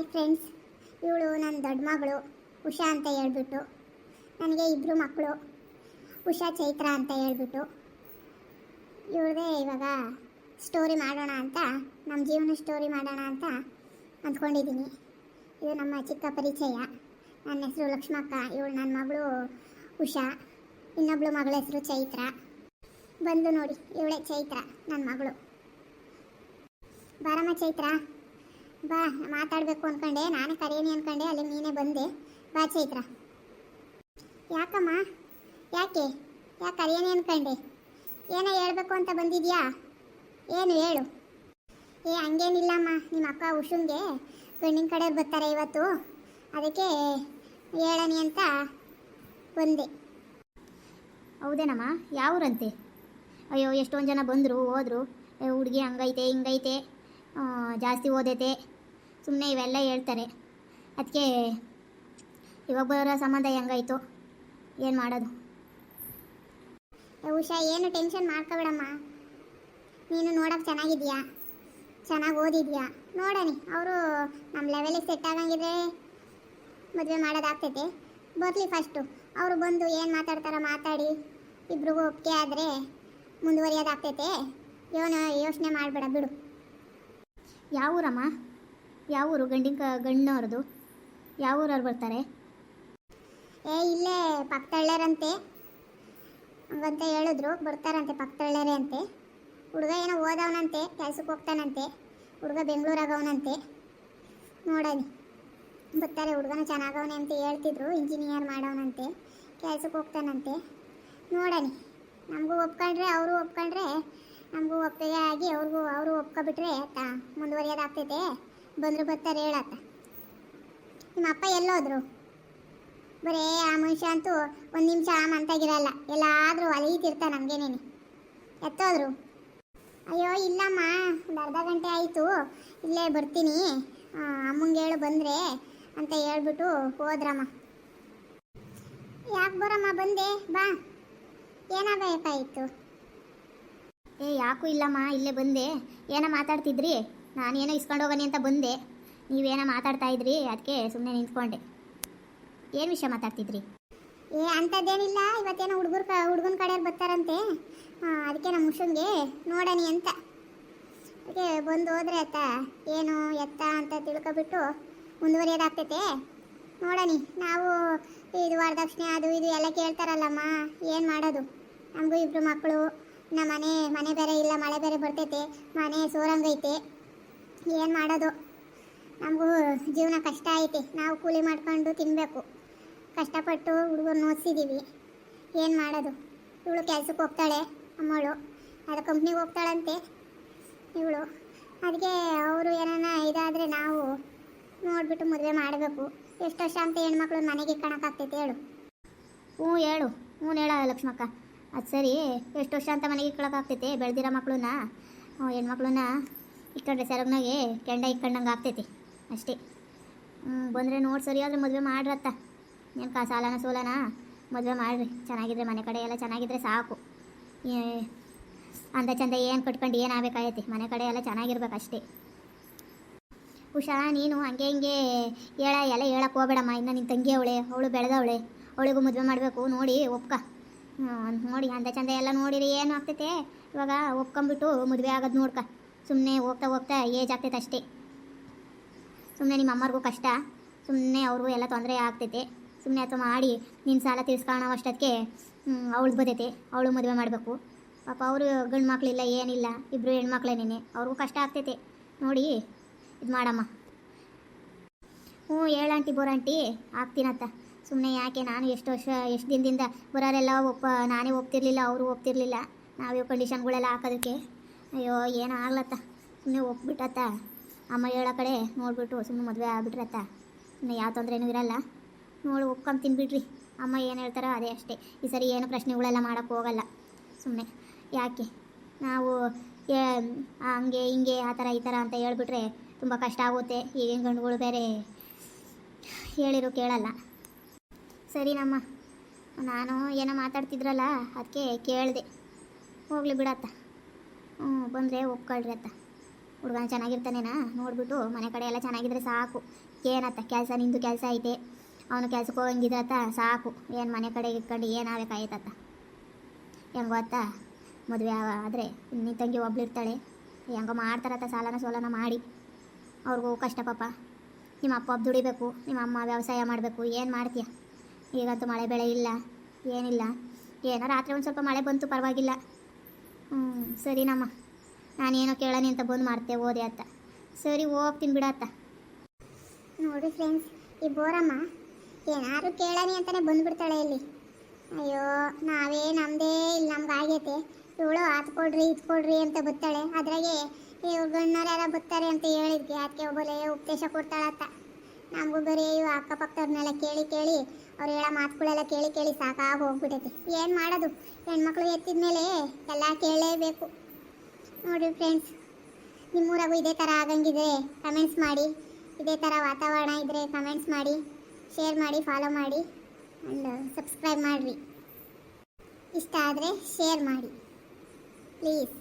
Hi friends, ಇವಳು ನನ್ನ ದೊಡ್ಡ ಮಗಳು ಉಷಾ ಅಂತ ಹೇಳ್ಬಿಟ್ಟು ನನಗೆ ಇಬ್ಬರು ಮಕ್ಕಳು, ಉಷಾ, ಚೈತ್ರ ಅಂತ ಹೇಳ್ಬಿಟ್ಟು. ಇವ್ರದೇ ಇವಾಗ ಸ್ಟೋರಿ ಮಾಡೋಣ ಅಂತ, ನಮ್ಮ ಜೀವನ ಸ್ಟೋರಿ ಮಾಡೋಣ ಅಂತ ಅಂದ್ಕೊಂಡಿದ್ದೀನಿ. ಇದು ನಮ್ಮ ಚಿಕ್ಕ ಪರಿಚಯ. ನನ್ನ ಹೆಸರು ಲಕ್ಷ್ಮಕ್ಕ, ಇವಳು ನನ್ನ ಮಗಳು ಉಷಾ, ಇನ್ನೊಬ್ಳು ಮಗಳ ಹೆಸರು ಚೈತ್ರ. ಬಂದು ನೋಡಿ, ಇವಳೆ ಚೈತ್ರ, ನನ್ನ ಮಗಳು. ಬಾರಮ್ಮ ಚೈತ್ರ. ಬಾ, ಮಾತಾಡಬೇಕು ಅನ್ಕೊಂಡೆ. ನಾನೇ ಕರೀನಿ ಅನ್ಕೊಂಡೆ. ಅಲ್ಲಿ ನೀನೇ ಬಂದೆ. ಬಾ, ಚೈತ್ರ. ಯಾಕಮ್ಮ? ಯಾಕೆ? ಯಾಕೆ ಕರೀನಿ ಅನ್ಕೊಂಡೆ? ಏನೋ ಹೇಳಬೇಕು ಅಂತ ಬಂದಿದ್ಯಾ? ಏನು ಹೇಳು. ಏ, ಹಂಗೇನಿಲ್ಲಮ್ಮ. ನಿಮ್ಮ ಅಕ್ಕ ಉಷುಂಗೆ ಗಂಡಿನ ಕಡೆ ಬರ್ತಾರೆ ಇವತ್ತು. ಅದಕ್ಕೆ ಹೇಳನಿ ಅಂತ ಬಂದೆ. ಹೌದೇನಮ್ಮ? ಯಾವೂರಂತೆ? ಅಯ್ಯೋ, ಎಷ್ಟೊಂದು ಜನ ಬಂದರು, ಹೋದರು. ಹುಡುಗಿ ಹಂಗೈತೆ, ಹಿಂಗೈತೆ. ಜಾಸ್ತಿ ಓದೈತೆ. ಸುಮ್ಮನೆ ಇವೆಲ್ಲ ಹೇಳ್ತಾರೆ. ಅದಕ್ಕೆ ಇವಾಗ ಬರೋ ಸಂಬಂಧ ಹೆಂಗಾಯ್ತು? ಏನು ಮಾಡೋದು? ಉಷಾ, ಏನು ಟೆನ್ಷನ್ ಮಾಡ್ಕೋಬೇಡಮ್ಮ. ನೀನು ನೋಡೋಕೆ ಚೆನ್ನಾಗಿದೆಯಾ ಚೆನ್ನಾಗಿ ಓದಿದ್ಯಾ? ನೋಡೋಣ, ಅವರು ನಮ್ಮ ಲೆವೆಲಿಗೆ ಸೆಟ್ ಆಗಂಗಿದ್ರೆ ಮದುವೆ ಮಾಡೋದಾಗ್ತೈತೆ. ಬರಲಿ ಫಸ್ಟು ಅವರು ಬಂದು ಏನು ಮಾತಾಡ್ತಾರೋ ಮಾತಾಡಿ. ಇಬ್ರಿಗೂ ಒಪ್ಪಿಗೆ ಆದರೆ ಮುಂದುವರಿಯೋದಾಗ್ತೈತೆ. ಯೋನ ಯೋಚನೆ ಮಾಡಬೇಡ, ಬಿಡು. ಯಾವೂರಮ್ಮ ಯಾವೂರು ಗಂಡಿನ ಕ, ಗಂಡನವ್ರದ್ದು? ಯಾವೂರವ್ರು ಬರ್ತಾರೆ? ಏ, ಇಲ್ಲೇ ಪಕ್ತಳ್ಳರಂತೆ. ಹಂಗಂತ ಹೇಳಿದ್ರು. ಬರ್ತಾರಂತೆ ಪಕ್ತಳ್ಳರೇ ಅಂತೆ. ಹುಡುಗ ಏನೋ ಓದವನಂತೆ ಕೆಲ್ಸಕ್ಕೆ ಹೋಗ್ತಾನಂತೆ. ಹುಡುಗ ಬೆಂಗಳೂರಾಗವನಂತೆ. ನೋಡಲಿ ಬರ್ತಾರೆ ಹುಡುಗನ ಚೆನ್ನಾಗವನೆ ಅಂತ ಹೇಳ್ತಿದ್ರು. ಇಂಜಿನಿಯರ್ ಮಾಡವನಂತೆ ಕೆಲ್ಸಕ್ಕೆ ಹೋಗ್ತಾನಂತೆ. ನೋಡಲಿ ನಮಗೂ ಒಪ್ಕೊಂಡ್ರೆ, ಅವರು ಒಪ್ಕೊಂಡ್ರೆ ನಮಗೂ ಒಪ್ಪಿಗೆ ಆಗಿ ಅವ್ರಿಗೂ ಅವರು ಒಪ್ಕೊಬಿಟ್ರೆ ತಾ ಮುಂದುವರಿಯೋದಾಗ್ತೈತೆ. ಬಂದರು ಬರ್ತಾರೆ ಹೇಳತ್ತ. ನಿಮ್ಮ ಅಪ್ಪ ಎಲ್ಲೋದ್ರು? ಬರೇ ಆ ಮನುಷ್ಯ ಅಂತೂ ಒಂದು ನಿಮಿಷ ಮಂತಾಗಿರಲ್ಲ ಎಲ್ಲಾದರೂ ಅಲೀತಿರ್ತ ನಮಗೇನೇನೆ. ಎತ್ತೋದ್ರು? ಅಯ್ಯೋ, ಇಲ್ಲಮ್ಮ, ಒಂದು ಅರ್ಧ ಗಂಟೆ ಆಯಿತು. ಇಲ್ಲೇ ಬರ್ತೀನಿ. ಅಮ್ಮಂಗೆ ಹೇಳು ಬಂದರೆ ಅಂತ ಹೇಳ್ಬಿಟ್ಟು ಹೋದ್ರಮ್ಮ. ಯಾಕೆ ಬರಮ್ಮ ಬಂದೆ? ಬಾ. ಏನಾಗಬೇಕಾಯಿತು? ಏ, ಯಾಕೂ ಇಲ್ಲಮ್ಮ, ಇಲ್ಲೇ ಬಂದೆ. ಏನೋ ಮಾತಾಡ್ತಿದ್ರಿ? ನಾನೇನೋ ಇಸ್ಕೊಂಡು ಹೋಗನಿ ಅಂತ ಬಂದೆ. ನೀವೇನೋ ಮಾತಾಡ್ತಾ ಇದ್ರಿ? ಅದಕ್ಕೆ ಸುಮ್ಮನೆ ನಿಂತ್ಕೊಂಡೆ. ಏನು ವಿಷಯ ಮಾತಾಡ್ತಿದ್ರಿ? ಏ ಅಂಥದ್ದೇನಿಲ್ಲ ಇವತ್ತೇನೋ ಹುಡುಗರು ಕ, ಹುಡುಗನ ಕಡೆಯವ್ರು ಬರ್ತಾರಂತೆ. ಅದಕ್ಕೆ ನಮ್ಮ ಮುಷನ್ಗೆ ನೋಡಣಿ ಅಂತ. ಅದಕ್ಕೆ ಬಂದು ಹೋದ್ರೆ ಅತ್ತ, ಏನು ಎತ್ತ ಅಂತ ತಿಳ್ಕೊಬಿಟ್ಟು ಮುಂದುವರಿಯೋದಾಗ್ತೈತೆ ನೋಡಣಿ ನಾವು ಇದು ವರದಕ್ಷಿಣೆ ಅದು ಇದು ಎಲ್ಲ ಕೇಳ್ತಾರಲ್ಲಮ್ಮ, ಏನು ಮಾಡೋದು? ನಮಗೂ ಇಬ್ಬರು ಮಕ್ಕಳು. ನಮ್ಮ ಮನೆ ಮನೆ ಬೇರೆ ಇಲ್ಲ, ಮಳೆ ಬೇರೆ ಬರ್ತೈತೆ, ಮನೆ ಸೋರಂಗೈತೆ ಏನು ಮಾಡೋದು? ನಮಗೂ ಜೀವನ ಕಷ್ಟ ಐತೆ. ನಾವು ಕೂಲಿ ಮಾಡ್ಕೊಂಡು ತಿನ್ನಬೇಕು ಕಷ್ಟಪಟ್ಟು ಹುಡುಗರು ಓದಿಸಿದ್ದೀವಿ ಏನು ಮಾಡೋದು? ಇವಳು ಕೆಲಸಕ್ಕೆ ಹೋಗ್ತಾಳೆ, ಅಮ್ಮಳು. ಅದು ಕಂಪ್ನಿಗೆ ಹೋಗ್ತಾಳಂತೆ, ಇವಳು. ಅದಕ್ಕೆ ಅವರು ಏನಾನ ಇದಾದರೆ ನಾವು ನೋಡಿಬಿಟ್ಟು ಮದುವೆ ಮಾಡಬೇಕು. ಎಷ್ಟು ವರ್ಷ ಅಂತ ಹೆಣ್ಮಕ್ಳು ಮನೆಗೆ ಕಾಣಕ್ಕಾಗ್ತೈತೆ ಹೇಳು. ಹ್ಞೂ ಹೇಳು. ಹ್ಞೂ ಹೇಳ ಲಕ್ಷ್ಮಕ್ಕ. ಅದು ಸರಿ, ಎಷ್ಟು ವರ್ಷ ಅಂತ ಮನೆಗೆ ಇಟ್ಕೊಳಕ್ಕಾಗ್ತೈತೆ ಬೆಳೆದಿರೋ ಮಕ್ಕಳನ್ನ ಹೆಣ್ಮಕ್ಳನ್ನ ಇಕ್ಕಂಡ್ರೆ ಸೆರಗ್ನಾಗೆ ಕೆಂಡ ಇಕ್ಕಂಡಂಗೆ ಆಗ್ತೈತಿ, ಅಷ್ಟೇ. ಹ್ಞೂ ಬಂದರೆ ನೋಡಿ ಸರಿ ಆದರೆ ಮದುವೆ ಮಾಡ್ರತ್ತ. ಏನು ಕಾ, ಸಾಲನ ಸೋಲನ? ಮದುವೆ ಮಾಡಿರಿ, ಚೆನ್ನಾಗಿದ್ರೆ ಮನೆ ಕಡೆ ಎಲ್ಲ ಚೆನ್ನಾಗಿದ್ರೆ ಸಾಕು. ಅಂದ ಚಂದ ಏನು ಕಟ್ಕೊಂಡು ಏನು ಆಗಬೇಕಾಗೈತಿ, ಮನೆ ಕಡೆ ಎಲ್ಲ ಚೆನ್ನಾಗಿರ್ಬೇಕು ಅಷ್ಟೇ. ಉಷಾ, ನೀನು ಹಂಗೆ ಹಿಂಗೆ ಹೇಳ, ಎಲ್ಲ ಹೇಳಕ್ಕೆ ಹೋಗ್ಬೇಡಮ್ಮ, ಇನ್ನು ನಿನ್ನ ತಂಗಿ ಅವಳೆ, ಅವಳು ಬೆಳೆದವಳೆ, ಅವಳಿಗೂ ಮದುವೆ ಮಾಡಬೇಕು, ನೋಡಿ, ಒಪ್ಕ. ನೋಡಿ, ಅಂದ ಚಂದ ಎಲ್ಲ ನೋಡಿರಿ, ಏನು ಆಗ್ತೈತೆ? ಇವಾಗ ಒಪ್ಕೊಂಬಿಟ್ಟು ಮದುವೆ ಆಗೋದು ನೋಡ್ಕ. ಸುಮ್ಮನೆ ಹೋಗ್ತಾ ಹೋಗ್ತಾ ಏಜ್ ಆಗ್ತೈತೆ ಅಷ್ಟೇ. ಸುಮ್ಮನೆ ನಿಮ್ಮ ಅಮ್ಮರಿಗೂ ಕಷ್ಟ. ಸುಮ್ಮನೆ ಅವ್ರಿಗೂ ಎಲ್ಲ ತೊಂದರೆ ಆಗ್ತೈತೆ. ಸುಮ್ಮನೆ ಅಥವಾ ಮಾಡಿ ನಿನ್ನ ಸಾಲ ತೀರ್ಸ್ಕೊಳೋ ಅಷ್ಟೊತ್ತಿಗೆ ಅವಳು ಬದೈತೆ ಅವಳು ಮದುವೆ ಮಾಡಬೇಕು. ಪಾಪ ಅವರು ಗಂಡು ಮಕ್ಕಳಿಲ್ಲ ಏನಿಲ್ಲ. ಇಬ್ಬರು ಹೆಣ್ಮಕ್ಳೇನೇನೆ ಅವ್ರಿಗೂ ಕಷ್ಟ ಆಗ್ತೈತೆ. ನೋಡಿ, ಇದು ಮಾಡಮ್ಮ. ಹ್ಞೂ ಹೇಳಂಟಿ ಬೋರಂಟಿ ಆಗ್ತೀನತ್ತ ಸುಮ್ಮನೆ ಯಾಕೆ ನಾನು ಎಷ್ಟು ವರ್ಷ, ಎಷ್ಟು ದಿನದಿಂದ ಬರೋರೆಲ್ಲ ಒಪ್ಪ, ನಾನೇ ಒಪ್ತಿರ್ಲಿಲ್ಲ, ಅವರು ಒಪ್ತಿರ್ಲಿಲ್ಲ. ನಾವೇ ಕಂಡೀಷನ್ಗಳೆಲ್ಲ ಹಾಕೋದಕ್ಕೆ. ಅಯ್ಯೋ, ಏನೋ ಆಗ್ಲತ್ತ. ಸುಮ್ಮನೆ ಒಪ್ಬಿಟ್ಟತ್ತ. ಅಮ್ಮ ಹೇಳೋ ಕಡೆ ನೋಡಿಬಿಟ್ಟು ಸುಮ್ಮನೆ ಮದುವೆ ಆಗ್ಬಿಟ್ರತ್ತ. ಸುಮ್ಮನೆ ಯಾವ ತೊಂದರೆನೂ ಇರಲ್ಲ. ನೋಡಿ, ಒಪ್ಕೊಂಡು ತಿನ್ಬಿಡ್ರಿ. ಅಮ್ಮ ಏನು ಹೇಳ್ತಾರೋ ಅದೇ ಅಷ್ಟೇ. ಈ ಸರಿ ಏನು ಪ್ರಶ್ನೆಗಳೆಲ್ಲ ಮಾಡೋಕ್ಕೆ ಹೋಗಲ್ಲ. ಸುಮ್ಮನೆ ಯಾಕೆ? ನಾವು ಹಂಗೆ, ಹಿಂಗೆ, ಆ ಥರ, ಈ ಥರ ಅಂತ ಹೇಳ್ಬಿಟ್ರೆ ತುಂಬ ಕಷ್ಟ ಆಗುತ್ತೆ. ಈಗಿನ ಗಂಡುಗಳು ಬೇರೆ. ಹೇಳಿರು ಕೇಳಲ್ಲ. ಸರಿನಮ್ಮ ನಾನು ಏನೋ ಮಾತಾಡ್ತಿದ್ರಲ್ಲ, ಅದಕ್ಕೆ ಕೇಳಿದೆ. ಹೋಗ್ಲಿ ಬಿಡತ್ತ ಹ್ಞೂ ಬಂದರೆ ಒಪ್ಕೊಳ್ರಿ ಅತ್ತ. ಹುಡುಗನ ಚೆನ್ನಾಗಿರ್ತಾನೇನಾ? ನೋಡಿಬಿಟ್ಟು ಮನೆ ಕಡೆ ಎಲ್ಲ ಚೆನ್ನಾಗಿದ್ರೆ ಸಾಕು. ಏನತ್ತ ಕೆಲಸ, ನಿಂದು ಕೆಲಸ ಐತೆ. ಅವನು ಕೆಲ್ಸಕ್ಕೆ ಹೋಗಂಗಿದ್ರತ್ತ ಸಾಕು. ಏನು ಮನೆ ಕಡೆ ಇಟ್ಕೊಂಡು ಏನಾಗಬೇಕಾಯ್ತತ್ತ ಹೆಂಗೋ ಅತ್ತ, ಮದುವೆ ಆದರೆ ನಿನ್ನ ತಂಗಿ ಒಬ್ಳಿರ್ತಾಳೆ ಹೆಂಗೋ ಮಾಡ್ತಾರತ್ತ ಸಾಲನ ಸೋಲನ ಮಾಡಿ. ಅವ್ರಿಗೂ ಕಷ್ಟ ಪಾಪ. ನಿಮ್ಮ ಅಪ್ಪ ದುಡಿಬೇಕು, ನಿಮ್ಮ ಅಮ್ಮ ವ್ಯವಸಾಯ ಮಾಡಬೇಕು. ಏನು ಮಾಡ್ತೀಯ? ಈಗಂತೂ ಮಳೆ ಬೆಳೆ ಇಲ್ಲ, ಏನಿಲ್ಲ. ಏನೋ ರಾತ್ರಿ ಒಂದು ಸ್ವಲ್ಪ ಮಳೆ ಬಂತು, ಪರವಾಗಿಲ್ಲ. ಹ್ಞೂ ಸರಿನಮ್ಮ ನಾನೇನೋ ಕೇಳೋಣ ಅಂತ ಬಂದು ಮಾಡ್ತೆ, ಓದೆ ಅತ್ತ. ಸರಿ, ಹೋಗ್ತೀನಿ ಬಿಡತ್ತ ನೋಡಿ ಫ್ರೆಂಡ್ಸ್ ಈ ಬೋರಮ್ಮ ಏನಾದ್ರು ಕೇಳನಿ ಅಂತಾನೆ ಬಂದ್ಬಿಡ್ತಾಳೆ ಇಲ್ಲಿ. ಅಯ್ಯೋ, ನಾವೇ ನಮ್ಮದೇ ಇಲ್ಲಿ, ನಮ್ಗೆ ಆಗೈತೆ ಇವಳು ಅದು ಕೊಡ್ರಿ ಇದು ಕೊಡ್ರಿ ಅಂತ ಬರ್ತಾಳೆ ಅದ್ರಾಗೆ ಇವ್ರ ಗಣ್ಣರ ಯಾರ ಬರ್ತಾರೆ ಅಂತ ಹೇಳಿದ್ವಿ ಅದಕ್ಕೆ ಒಬ್ಬಲೇ ಉಪದೇಶ ಕೊಡ್ತಾಳತ್ತ. ನಮಗೂ ಬರೀ ಅಯ್ಯೋ ಅಕ್ಕಪಕ್ಕದವ್ರನ್ನೆಲ್ಲ ಕೇಳಿ ಕೇಳಿ, ಅವ್ರು ಹೇಳೋ ಮಾತುಗಳೆಲ್ಲ ಕೇಳಿ ಕೇಳಿ ಸಾಕಾಗಿ ಹೋಗ್ಬಿಟ್ಟೈತೆ ಏನು ಮಾಡೋದು? ಹೆಣ್ಮಕ್ಳು ಎತ್ತಿದ ಮೇಲೆ ಎಲ್ಲ ಕೇಳಲೇಬೇಕು. ನೋಡಿ ಫ್ರೆಂಡ್ಸ್ ನಿಮ್ಮೂರಾಗೂ ಇದೇ ಥರ ಆಗಂಗಿದ್ರೆ ಕಮೆಂಟ್ಸ್ ಮಾಡಿ, ಇದೇ ಥರ ವಾತಾವರಣ ಇದ್ದರೆ ಕಮೆಂಟ್ಸ್ ಮಾಡಿ ಶೇರ್ ಮಾಡಿ ಫಾಲೋ ಮಾಡಿ ಆ್ಯಂಡ್ ಸಬ್ಸ್ಕ್ರೈಬ್ ಮಾಡಿರಿ. ಇಷ್ಟ ಆದರೆ ಶೇರ್ ಮಾಡಿ. ಪ್ಲೀಸ್